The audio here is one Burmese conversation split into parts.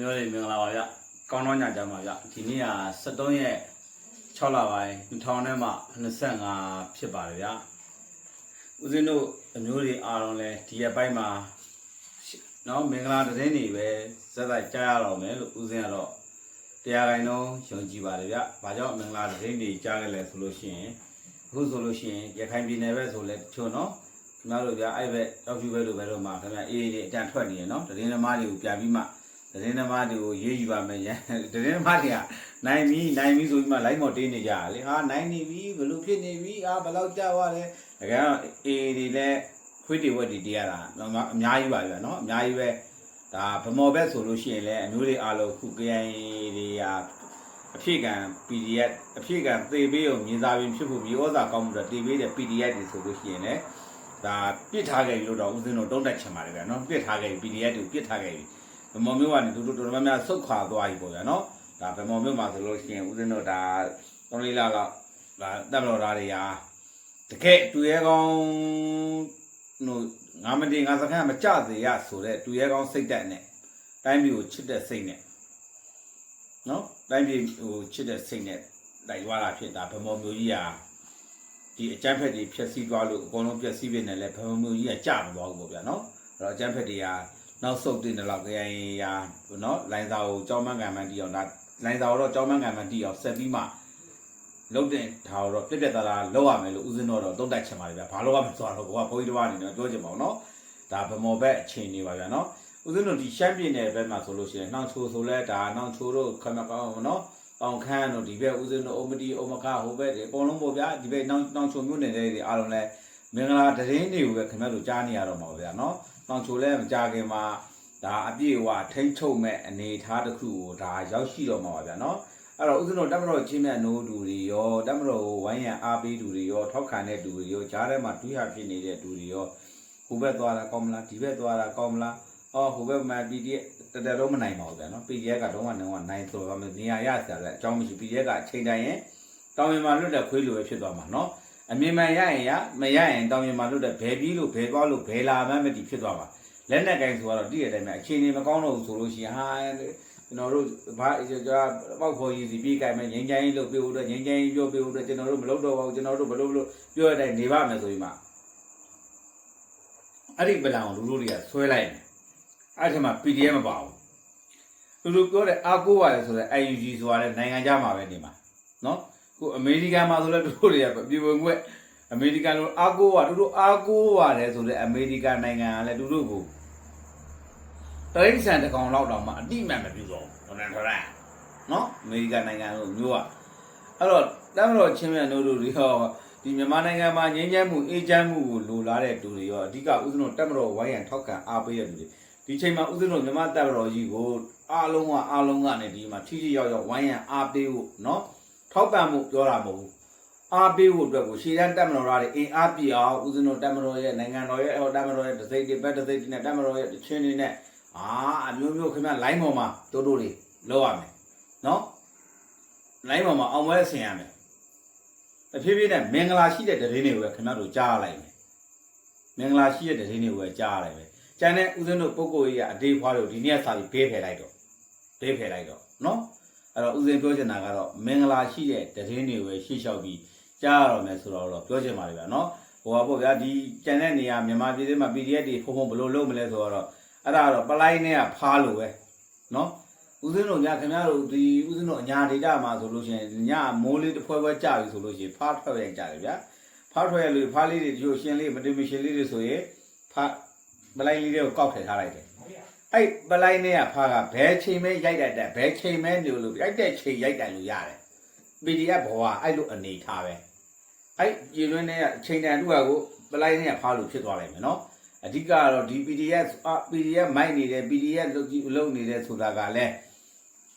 မျိုးလေးမင်္ဂလာပါဗျကောင်းတော့ညကြပါဗျဒီနေ့က73ရက်6လပိုင်း2000နဲ့မှ25ဖြစ်ပါတယ်ဗျဦးဇင်းတို့အမျိုးတွေအားလုံးလဲဒီရက်ပိုင်းမှာနော်မင်္ဂလာသတင်းတွေပဲဇက်တိုက်ကြားရတော့မယ်လို့ဦးဇင်းကတော့တရားတိုင်းတော့ယုံကြည်ပါတယ်ဗျဘာကြောင့်မင်္ဂလာသတင်းတွေကြားရလဲဆိုလို့ရှိရင်အခုဆိုလို့ရှိရင်ရခိုင်ပြည်နယ်ပဲဆိုလဲတချို့နော်ခင်ဗျားတို့ဗျအဲ့ဘက်တောက်ဖြူဘက်တို့ဘက်တို့မှာခင်ဗျာအေးအေးလေးအတန်ထွက်နေရနော်သတင်းသမားတွေကိုပြန်ပြီးမှ သတင်းသမားတွေကိုရေးယူပါမယ်ရန်သတင်းသမားတွေကနိုင်ပြီနိုင်ပြီဆိုပြီးမှ live မော်တေးနေကြတာလေဟာနိုင်နေပြီဘလို့ဖြစ်နေပြီအာဘယ်လောက်ကြာသွားလဲတကယ်တော့အေးတွေလည်းခွေးတွေဝက်တွေတရားတာအများကြီးပါဗျာနော်အများကြီးပဲဒါဗမော်ဘက်ဆိုလို့ရှိရင်လည်းအမျိုးတွေအားလုံးခု KI တွေကအဖြစ်ကံ PDF အဖြစ်ကံသေပေးုံမြင်စားပြီးဖြစ်ဖို့မြေဩဇာကောင်းမှုတော့တေပေးတဲ့ PDF တွေဆိုလို့ရှိရင်လည်းဒါပြစ်ထားခဲ့ပြီလို့တော့ဦးဇင်းတို့တုံးတက်ချင်ပါတယ်ဗျာနော်ပြစ်ထားခဲ့ပြီ PDF တွေကိုပြစ်ထားခဲ့ပြီ ဗမော်မျိုးကနေတူတူတော်တော်များများဆုတ်ခွာသွားပြီပေါ့ဗျာနော်ဒါဗမော်မျိုးမှာဆိုလို့ရှိရင်ဦးဇင်းတို့ဒါ၃လေးလလောက်ဒါတက်မတော်သားတွေဟာတကယ်တူရဲကောင်းတို့ငါမတင်ငါစခန်းမကြသေးရဆိုတဲ့တူရဲကောင်းစိတ်တက်နဲ့တိုင်းပြည်ကိုချစ်တဲ့စိတ်နဲ့နော်တိုင်းပြည်ဟိုချစ်တဲ့စိတ်နဲ့လိုက်သွားတာဖြစ်တာဗမော်မျိုးကြီးဟာဒီအကျန်းဖက်တွေဖြက်စီးသွားလို့အကုန်လုံးပြက်စီးပြနေလဲဗမော်မျိုးကြီးကကြမသွားဘူးပေါ့ဗျာနော်အဲ့တော့အကျန်းဖက်တွေဟာ နောက်ဆုတ်တင်တယ်လို့ KI ရာနော်လိုင်းစာကိုကြောင်းမန်းကံမန်းတီအောင်ဒါလိုင်းစာကိုတော့ကြောင်းမန်းကံမန်းတီအောင်ဆက်ပြီးမှလုတ်တင်ဒါတော့ပြက်ပြက်သားသားလောက်ရမယ်လို့ဦးဇင်းတော်တော့တုံးတိုက်ချင်ပါတယ်ဗျာဘာလို့ကမဆိုတော့ကိုကဘိုးကြီးတစ်ပါးအနေနဲ့ပြောချင်ပါအောင်နော်ဒါဗမော်ဘက်အချိန်နေပါဗျာနော်ဦးဇင်းတို့ဒီရှမ်းပြည်နယ်ဘက်မှာဆိုလို့ရှိရင်နှောင်ချိုဆိုလဲဒါနှောင်ချိုတို့ခမကောင်းနော်အောင်ခန်းတို့ဒီဘက်ဦးဇင်းတို့အုံမတီအုံမခဟိုဘက်ဒီအကုန်လုံးပေါ့ဗျာဒီဘက်နှောင်နှောင်ချိုမြို့နယ်တွေအားလုံးလဲမင်္ဂလာတရင်တွေကိုပဲခင်ဗျားတို့ကြားနေရတော့မှာဗျာနော် နှောင်ချိုလဲမကြခင်မှာဒါအပြည့်အဝထိမ့်ချုပ်မဲ့အနေအထားတစ်ခုကိုဒါရောက်ရှိတော့မှာပါဗျာနော်အဲ့တော့ဥစဉ်တော့တက်မတော်ချင်းမြတ်နိုးတူတွေရောတက်မတော်ကိုဝိုင်းရန်အားပေးတူတွေရောထောက်ခံတဲ့တူတွေရောဂျားထဲမှာတွေးရဖြစ်နေတဲ့တူတွေရောဟိုဘက်သွားတာကောင်းမလားဒီဘက်သွားတာကောင်းမလားအော်ဟိုဘက်မှာ PDF တတတော့မနိုင်ပါဘူးဗျာနော် PDF ကတော့မှတော့နိုင်ဆိုတော့နေရာရဆရာလည်းအကြောင်းမရှိ PDF ကအချိန်တိုင်းရင်တောင်ရင်မှာလွတ်တဲ့ခွေးလိုပဲဖြစ်သွားမှာနော် အမြင်မှန်ရရင်ရမရရင်တောင်ရင်မှာလွတ်တဲ့ဘယ်ပြီးလို့ဘယ်သွားလို့ဘယ်လာမှမသိဖြစ်သွားမှာလက်နဲ့ကင်ဆိုတော့တည့်ရတဲ့အတိုင်းပဲအခြေအနေမကောင်းတော့ဘူးဆိုလို့ရှိရင်ဟာကျွန်တော်တို့ဘာကျွန်တော်ပောက်ခေါ်ရည်စီပြေးကြိုင်မယ်ငင်းချိုင်းလို့ပြောလို့ငင်းချိုင်းပြောပြောလို့ကျွန်တော်တို့မလုပ်တော့ပါဘူးကျွန်တော်တို့မလုပ်လို့ပြောရတဲ့နေပါမယ်ဆိုပြီးမှအဲ့ဒီပလန်ကိုလူလူတွေကဆွဲလိုက်တယ်အဲ့ဒီမှာ PDF မပါဘူးလူလူပြောတဲ့အာကိုပါတယ်ဆိုတော့ IUG ဆိုတာလည်းနိုင်ငံခြားမှာပဲနေမှာနော် ခုအမေရိကန်မှာဆိုလည်းတို့တွေကပြည်ဝင်ခွင့်အမေရိကန်လိုအာကိုပါတို့တို့အာကိုပါတယ်ဆိုတဲ့အမေရိကန်နိုင်ငံကလည်းတို့တို့ကိုတရိတ်ဆန်တစ်ကောင်လောက်တောင်မှအတိအမှန်မပြုတော့ဘူးနန်ထရန်နော်အမေရိကန်နိုင်ငံလို့မျိုးอ่ะအဲ့တော့တမ်းတော်ချင်းမြတ်တို့တို့တွေဟောဒီမြန်မာနိုင်ငံမှာငြိမ်းချမ်းမှုအေးချမ်းမှုကိုလိုလားတဲ့တူတွေရောအဓိကဥစ္စလုံးတက်မတော်ဝိုင်းရန်ထောက်ခံအားပေးတဲ့လူတွေဒီချိန်မှာဥစ္စလုံးမြန်မာတက်မတော်ကြီးကိုအားလုံးကအားလုံးကနေဒီမှာထိထိရောက်ရောက်ဝိုင်းရန်အားပေးဖို့နော် ထောက်ပံ့မှုပြောတာမဟုတ်ဘူးအားပေးဖို့အတွက်ကိုရှေ့တန်းတက်မတော်သားတွေအင်အားပြအောင်ဦးဇင်းတို့တက်မတော်ရဲ့နိုင်ငံတော်ရဲ့ဟောတက်မတော်ရဲ့ဒစိတ်တွေဘက်ဒစိတ်တွေနဲ့တက်မတော်ရဲ့တချင်းတွေနဲ့အာအမျိုးမျိုးခင်ဗျလိုင်းပေါ်မှာတိုးတိုးလေးလောက်ရမယ်နော်လိုင်းပေါ်မှာအောင်ပွဲဆင်ရမယ်တဖြည်းဖြည်းနဲ့မင်္ဂလာရှိတဲ့တရင်တွေကိုပဲခင်ဗျတို့ကြားရလိုက်မယ်မင်္ဂလာရှိတဲ့တရင်တွေကိုပဲကြားရလိုက်မယ်ကျန်တဲ့ဦးဇင်းတို့ပုဂ္ဂိုလ်ကြီးကအသေးဖွားလို့ဒီနေ့ကစာပြီးဘေးဖယ်လိုက်တော့ဘေးဖယ်လိုက်တော့နော် အဲ့တော့ဦးဇင်းပြောချင်တာကတော့မင်္ဂလာရှိတဲ့တရင်တွေပဲရှေ့လျှောက်ပြီးကြားရတော့မယ်ဆိုတော့တော့ပြောချင်ပါတယ်ဗျာနော်ဟိုပါပေါ့ဗျာဒီကျန်တဲ့နေရာမြန်မာပြည်ထဲမှာ PDF တွေဖုံဖုံဘယ်လိုလုပ်မလဲဆိုတော့အဲ့ဒါတော့ပလိုက်နဲ့ကဖားလို့ပဲနော်ဦးစင်းတို့ညခင်ဗျားတို့ဒီဦးစင်းတို့အညာဒေတာမှာဆိုလို့ရှိရင်ညမိုးလေးတစ်ဖွဲဖွဲကြာပြီဆိုလို့ရှိရင်ဖားထွက်ရကြတယ်ဗျာဖားထွက်ရလို့ဖားလေးတွေဒီလိုရှင်းလေးမတင်မရှင်းလေးတွေဆိုရင်ဖားပလိုက်လေးတွေကိုကောက်ထည့်ထားလိုက်တယ် အဲ့ပလိုက်နဲ့ကဖားကဘယ်ချိန်မဲရိုက်တတ်တယ်ဘယ်ချိန်မဲလို့လို့ရိုက်တဲ့ချိန်ရိုက်တယ်လို့ရတယ် PDF ဘဝအဲ့လိုအနေထားပဲအဲ့ရေလွင်းနဲ့အချိန်တန်တူကကိုပလိုက်နဲ့ဖားလို့ဖြစ်သွားလိုက်မယ်နော်အဓိကကတော့ဒီ PDF အာ PDF မိုက်နေတယ် PDF လုတ်ကြည့်လုတ်နေတယ်ဆိုတာကလည်း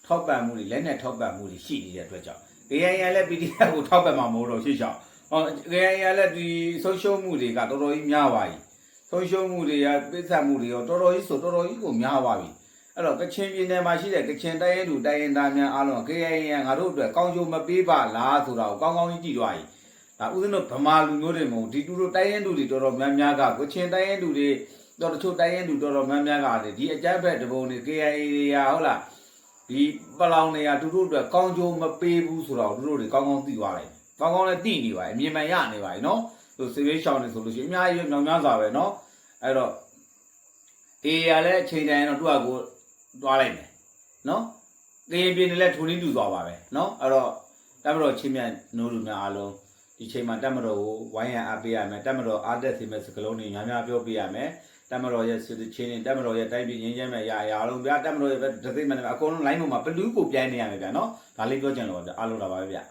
ထောက်ပံ့မှုတွေလက်နဲ့ထောက်ပံ့မှုတွေရှိနေတဲ့အတွက်ကြောင့် KIA လည်း PDF ကိုထောက်ပံ့မှာမဟုတ်တော့ရှေ့ရှောက်ဟော KIA လည်းဒီဆုံးရှုံးမှုတွေကတော်တော်ကြီးများပါပြီ ဆုံးရှုံးမှုတွေကပိဿမှုတွေရောတော်တော်ကြီးဆိုတော်တော်ကြီးကိုများပါပြီအဲ့တော့ကချင်ပြည်နယ်မှာရှိတဲ့ကချင်တိုင်းရင်းသူတိုင်းရင်းသားများအားလုံး KIA ငါတို့အတွက်ကောင်းကျိုးမပေးပါလားဆိုတာကိုကောင်းကောင်းကြီးကြည့်သွားပြီ။ဒါဥစဉ်တို့ဗမာလူမျိုးတွေမဟုတ်ဒီတူတို့တိုင်းရင်းသူတွေတော်တော်များများကကချင်တိုင်းရင်းသူတွေတော့တချို့တိုင်းရင်လူတော်တော်များများကလေဒီအကြမ်းဖက်တပုံတွေ KIA တွေရာဟုတ်လားဒီပလောင်တွေကသူတို့အတွက်ကောင်းကျိုးမပေးဘူးဆိုတော့သူတို့တွေကောင်းကောင်းသိသွားလိုက်ကောင်းကောင်းလည်းသိနေပါအမြင်မှန်ရနေပါပြီနော် သူစေရေးရှောင်းနေဆိုလို့ရှိရင်အများကြီးမြောင်များစွာပဲနော်အဲ့တော့အေးရလည်းအချိန်တိုင်းတော့သူ့အကိုသွားလိုက်မယ်နော်တေးပြင်းနေလဲထိုးနေတူသွားပါပဲနော်အဲ့တော့တက်မတော်ချင်းမြတ်နိုးလူများအားလုံးဒီချိန်မှာတက်မတော်ကိုဝိုင်းရန်အားပေးရမယ်တက်မတော်အားတက်စေမဲ့စကလုံးတွေများများပြောပေးရမယ်တက်မတော်ရဲ့စစ်ချင်းတွေတက်မတော်ရဲ့တိုင်းပြည်ငင်းချမ်းမဲ့ရာရာလုံးဗျာတက်မတော်ရဲ့ဒသိမ့်မဲ့အကုန်လုံး line ပေါ်မှာဘလူးကိုပြိုင်းနေရမယ်ဗျာနော်ဒါလေးပြောချင်လို့ဗျာအားလုံးလာပါပဲဗျာ